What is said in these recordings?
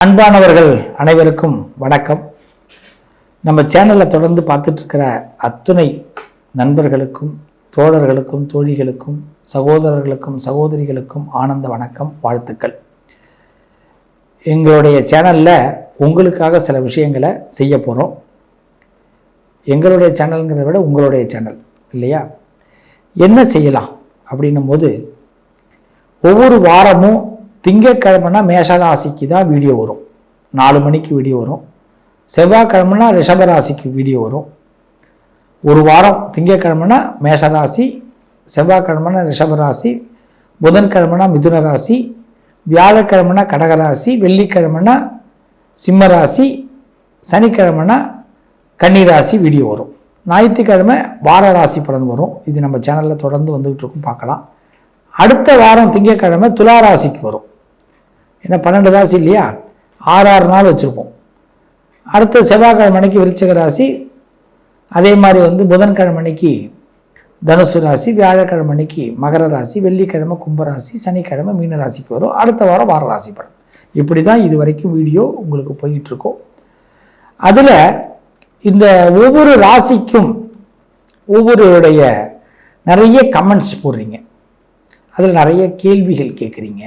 அன்பானவர்கள் அனைவருக்கும் வணக்கம். நம்ம சேனலில் தொடர்ந்து பார்த்துட்ருக்கிற அத்துணை நண்பர்களுக்கும் தோழர்களுக்கும் தோழிகளுக்கும் சகோதரர்களுக்கும் சகோதரிகளுக்கும் ஆனந்த வணக்கம் வாழ்த்துக்கள். எங்களுடைய சேனலில் உங்களுக்காக சில விஷயங்களை செய்ய போகிறோம் எங்களுடைய சேனலுங்கிறத விட உங்களுடைய சேனல் இல்லையா? என்ன செய்யலாம் அப்படின்னும் போது ஒவ்வொரு வாரமும் திங்கட்கிழமைனா மேஷராசிக்கு தான் வீடியோ வரும். நாலு மணிக்கு வீடியோ வரும். செவ்வாய்க்கிழமைனா ரிஷபராசிக்கு வீடியோ வரும். ஒரு வாரம் திங்கக்கிழமைனா மேஷராசி செவ்வாய்க்கிழமைனா ரிஷபராசி புதன்கிழமைனா மிதுன ராசி வியாழக்கிழமைனா கடகராசி வெள்ளிக்கிழமைனா சிம்மராசி சனிக்கிழமைனா கன்னிராசி வீடியோ வரும். ஞாயிற்றுக்கிழமை வார ராசி பலன் வரும். இது நம்ம சேனலில் தொடர்ந்து வந்துகிட்டு இருக்கும். பார்க்கலாம். அடுத்த வாரம் திங்கட்கிழமை துலா ராசிக்கு வரும். ஏன்னா பன்னெண்டு ராசி இல்லையா? ஆறு ஆறு நாள் வச்சுருப்போம். அடுத்த செவ்வாய்க்கிழமைக்கு விருச்சிக ராசி. அதே மாதிரி வந்து புதன்கிழமை அன்னைக்கு தனுசு ராசி வியாழக்கிழமை அன்னைக்கு மகர ராசி வெள்ளிக்கிழமை கும்பராசி சனிக்கிழமை மீன ராசிக்கு வரும். அடுத்த வாரம் வார ராசி படம் இப்படி தான் இது வரைக்கும் வீடியோ உங்களுக்கு போயிட்டுருக்கோம். அதில் இந்த ஒவ்வொரு ராசிக்கும் ஒவ்வொருடைய நிறைய கமெண்ட்ஸ் போடுறீங்க. அதில் நிறைய கேள்விகள் கேட்குறீங்க.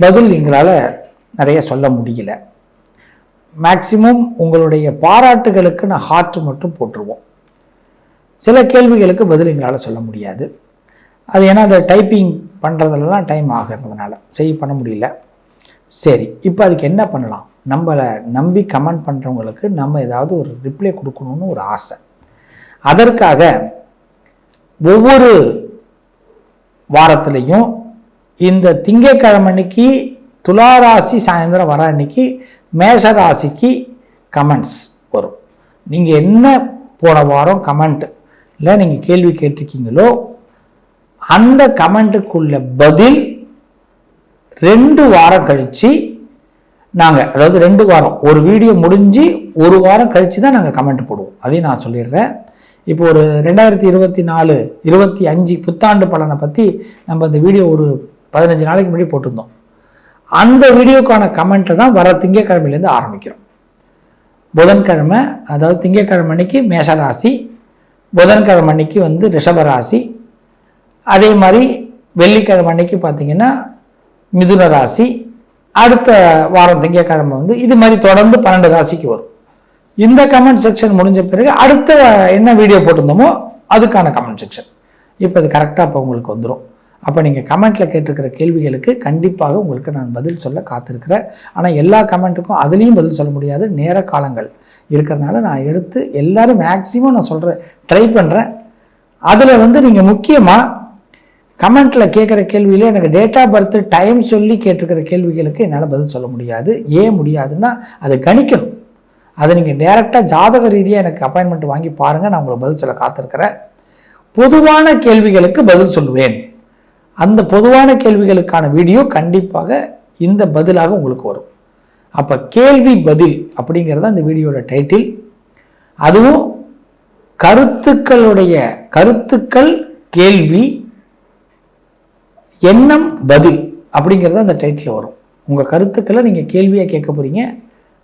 பதில் எங்களால் நிறைய சொல்ல முடியல. மேக்சிமம் உங்களுடைய பாராட்டுகளுக்கு நான் ஹார்ட் மட்டும் போட்டுருவோம். சில கேள்விகளுக்கு பதில் எங்களால் சொல்ல முடியாது. அது ஏன்னா அந்த டைப்பிங் பண்ணுறதுலலாம் டைம் ஆகிறதுனால சரி பண்ண முடியல. சரி இப்போ அதுக்கு என்ன பண்ணலாம்? நம்மளை நம்பி கமெண்ட் பண்ணுறவங்களுக்கு நம்ம ஏதாவது ஒரு ரிப்ளை கொடுக்கணும்னு ஒரு ஆசை. அதற்காக ஒவ்வொரு வாரத்துலேயும் இந்த திங்கக்கிழமைக்கு துளாராசி சாயந்தரம் வர அன்னைக்கு மேஷராசிக்கு கமெண்ட்ஸ் வரும். நீங்கள் என்ன போன வாரம் கமெண்ட்டில் நீங்கள் கேள்வி கேட்டிருக்கீங்களோ அந்த கமெண்ட்டுக்குள்ள பதில் ரெண்டு வாரம் கழித்து நாங்கள் அதாவது ரெண்டு வாரம் ஒரு வீடியோ முடிஞ்சு ஒரு வாரம் கழித்து தான் நாங்கள் கமெண்ட் போடுவோம். அதையும் நான் சொல்லிடுறேன். இப்போ ஒரு ரெண்டாயிரத்தி இருபத்தி நாலு இருபத்தி அஞ்சு புத்தாண்டு பலனை பற்றி நம்ம இந்த வீடியோ ஒரு பதினஞ்சு நாளைக்கு முன்னாடி போட்டிருந்தோம். அந்த வீடியோக்கான கமெண்ட்டை தான் வர திங்கக்கிழமையிலேருந்து ஆரம்பிக்கிறோம். புதன்கிழமை அதாவது திங்கக்கிழமை அன்னைக்கு மேஷராசி புதன்கிழமை அன்னைக்கு வந்து ரிஷபராசி அதே மாதிரி வெள்ளிக்கிழமை அன்னைக்கு பார்த்திங்கன்னா மிதுன ராசி அடுத்த வாரம் திங்கக்கிழமை வந்து இது மாதிரி தொடர்ந்து பன்னெண்டு ராசிக்கு வரும். இந்த கமெண்ட் செக்ஷன் முடிஞ்ச பிறகு அடுத்த என்ன வீடியோ போட்டிருந்தோமோ அதுக்கான கமெண்ட் செக்ஷன் இப்போ அது கரெக்டாக இப்போ உங்களுக்கு வந்துடும் அப்போ நீங்கள் கமெண்ட்டில் கேட்டிருக்கிற கேள்விகளுக்கு கண்டிப்பாக உங்களுக்கு நான் பதில் சொல்ல காத்திருக்கிறேன். ஆனால் எல்லா கமெண்ட்டுக்கும் அதுலேயும் பதில் சொல்ல முடியாது. நேர காலங்கள் இருக்கிறதுனால நான் எடுத்து எல்லோரும் மேக்ஸிமம் நான் சொல்கிறேன் ட்ரை பண்ணுறேன் அதில் வந்து நீங்கள் முக்கியமாக கமெண்ட்டில் கேட்குற கேள்வியில் எனக்கு டேட் ஆஃப் பர்த் டைம் சொல்லி கேட்டிருக்கிற கேள்விகளுக்கு என்னால் பதில் சொல்ல முடியாது. ஏன் முடியாதுன்னா அதை கணிக்கணும். அதை நீங்கள் டேரெக்டாக ஜாதக ரீதியாக எனக்கு அப்பாயின்மெண்ட் வாங்கி பாருங்கள் நான் உங்களுக்கு பதில் சொல்ல காத்திருக்கிறேன். பொதுவான கேள்விகளுக்கு பதில் சொல்லுவேன். அந்த பொதுவான கேள்விகளுக்கான வீடியோ கண்டிப்பாக இந்த பதிலாக உங்களுக்கு வரும். அப்போ கேள்வி பதில் அப்படிங்கிறது அந்த வீடியோட டைட்டில் அதுவும் கருத்துக்களுடைய கருத்துக்கள் கேள்வி எண்ணம் பதில் அப்படிங்கிறது அந்த டைட்டில் வரும். உங்கள் கருத்துக்களை நீங்கள் கேள்வியாக கேட்க போகிறீங்க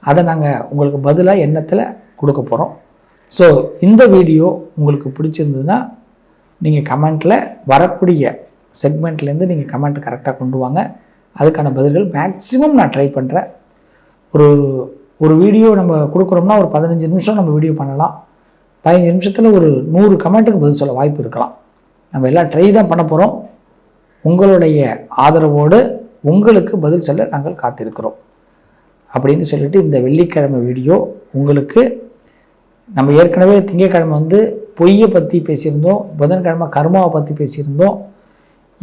அதை நாங்கள் உங்களுக்கு பதிலாக எண்ணத்தில் கொடுக்க போகிறோம் ஸோ இந்த வீடியோ உங்களுக்கு பிடிச்சிருந்ததுன்னா நீங்கள் கமெண்ட்டில் வரக்கூடிய செக்மெண்ட்லேருந்து நீங்கள் கமெண்ட் கரெக்டாக கொண்டு வாங்க. அதுக்கான பதில்கள் மேக்ஸிமம் நான் ட்ரை பண்ணுறேன் ஒரு ஒரு வீடியோ நம்ம கொடுக்குறோம்னா ஒரு பதினஞ்சு நிமிஷம் நம்ம வீடியோ பண்ணலாம். பதினஞ்சு நிமிஷத்தில் ஒரு நூறு கமெண்ட்டுக்கு பதில் சொல்ல வாய்ப்பு இருக்கலாம். நம்ம எல்லாம் ட்ரை தான் பண்ண போகிறோம் உங்களுடைய ஆதரவோடு உங்களுக்கு பதில் சொல்ல நாங்கள் காத்திருக்கிறோம். அப்படின்னு சொல்லிட்டு இந்த வெள்ளிக்கிழமை வீடியோ உங்களுக்கு நம்ம ஏற்கனவே திங்கட்கிழமை வந்து பொய்யை பற்றி பேசியிருந்தோம் புதன்கிழமை கர்மாவை பற்றி பேசியிருந்தோம்.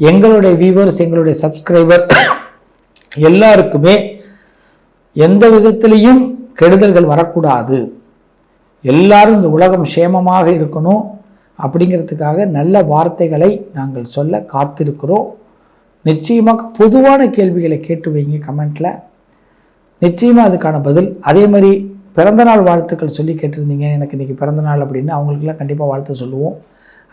எங்களுடைய வியூவர்ஸ் எங்களுடைய சப்ஸ்கிரைபர் எல்லாருக்குமே எந்த விதத்திலையும் கெடுதல்கள் வரக்கூடாது. எல்லாரும் இந்த உலகம் சேமமாக இருக்கணும் அப்படிங்கிறதுக்காக நல்ல வார்த்தைகளை நாங்கள் சொல்ல காத்திருக்கிறோம். நிச்சயமாக பொதுவான கேள்விகளை கேட்டு வைங்க கமெண்ட்டில் நிச்சயமாக அதுக்கான பதில். அதே மாதிரி பிறந்தநாள் வாழ்த்துக்கள் சொல்லி கேட்டிருந்தீங்க. எனக்கு இன்றைக்கி பிறந்தநாள் அப்படின்னு அவங்களுக்கெல்லாம் கண்டிப்பாக வாழ்த்து சொல்லுவோம்.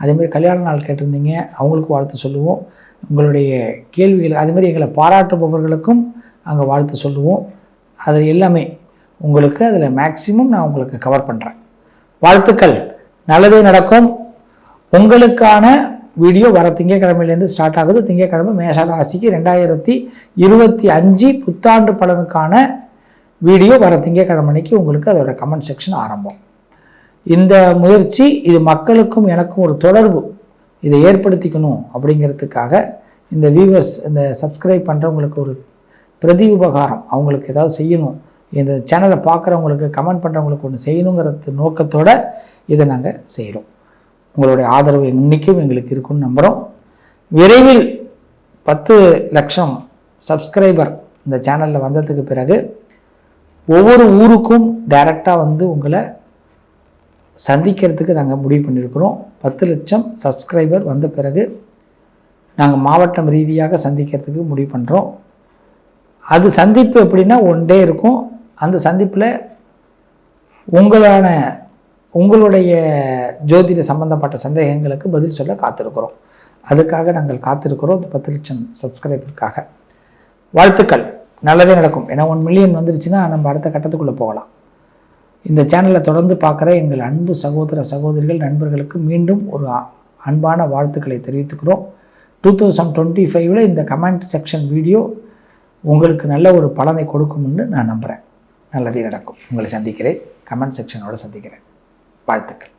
அதேமாதிரி கல்யாண நாள் கேட்டிருந்தீங்க அவங்களுக்கு வாழ்த்து சொல்லுவோம். உங்களுடைய கேள்விகள் அதேமாதிரி எங்களை பாராட்டுபவர்களுக்கும் அங்கே வாழ்த்து சொல்லுவோம். அது எல்லாமே உங்களுக்கு அதில் மேக்சிமம் நான் உங்களுக்கு கவர் பண்ணுறேன் வாழ்த்துக்கள். நல்லதே நடக்கும். உங்களுக்கான வீடியோ வர திங்கக்கிழமையிலேருந்து ஸ்டார்ட் ஆகுது. திங்கக்கிழமை மேஷராசிக்கு ரெண்டாயிரத்தி இருபத்தி அஞ்சு புத்தாண்டு பலனுக்கான வீடியோ வர திங்கக்கிழமைக்கு உங்களுக்கு அதோட கமெண்ட் செக்ஷன் ஆரம்பம். இந்த முயற்சி இது மக்களுக்கும் எனக்கும் ஒரு தொடர்பு. இதை ஏற்படுத்திக்கணும் அப்படிங்கிறதுக்காக இந்த வியூவர்ஸ் இந்த சப்ஸ்கிரைப் பண்ணுறவங்களுக்கு ஒரு பிரதி உபகாரம். அவங்களுக்கு ஏதாவது செய்யணும். இந்த சேனலை பார்க்குறவங்களுக்கு கமெண்ட் பண்ணுறவங்களுக்கு ஒன்று செய்யணுங்கிறது நோக்கத்தோடு இதை நாங்கள் செய்கிறோம் உங்களுடைய ஆதரவு இன்றைக்கும் எங்களுக்கு இருக்குன்னு நம்புகிறோம் விரைவில் பத்து லட்சம் சப்ஸ்கிரைபர் இந்த சேனலில் வந்ததுக்கு பிறகு ஒவ்வொரு ஊருக்கும் டைரெக்டாக வந்து உங்களை சந்திக்கிறதுக்கு நாங்கள் முடிவு பண்ணியிருக்கிறோம். பத்து லட்சம் சப்ஸ்கிரைபர் வந்த பிறகு நாங்கள் மாவட்டம் ரீதியாக சந்திக்கிறதுக்கு முடிவு பண்ணுறோம் அது சந்திப்பு எப்படின்னா ஒன் டே இருக்கும். அந்த சந்திப்பில் உங்களான உங்களுடைய ஜோதிட சம்பந்தப்பட்ட சந்தேகங்களுக்கு பதில் சொல்ல காத்திருக்கிறோம். அதுக்காக நாங்கள் காத்திருக்கிறோம். இந்த பத்து லட்சம் சப்ஸ்கிரைபருக்காக வாழ்த்துக்கள். நல்லதே நடக்கும். ஏன்னா ஒன் மில்லியன் வந்துருச்சுன்னா நம்ம அடுத்த கட்டத்துக்குள்ளே போகலாம். இந்த சேனலை தொடர்ந்து பார்க்குற எங்கள் அன்பு சகோதர சகோதரிகள் நண்பர்களுக்கு மீண்டும் ஒரு அன்பான வாழ்த்துக்களை தெரிவித்துக்கிறோம். டூ தௌசண்ட் டுவெண்ட்டி ஃபைவ்ல இந்த கமெண்ட் செக்ஷன் வீடியோ உங்களுக்கு நல்ல ஒரு பலனை கொடுக்கும்னு நான் நம்புகிறேன் நல்லதே நடக்கும். உங்களை சந்திக்கிறேன். கமெண்ட் செக்ஷனோடு சந்திக்கிறேன். வாழ்த்துக்கள்.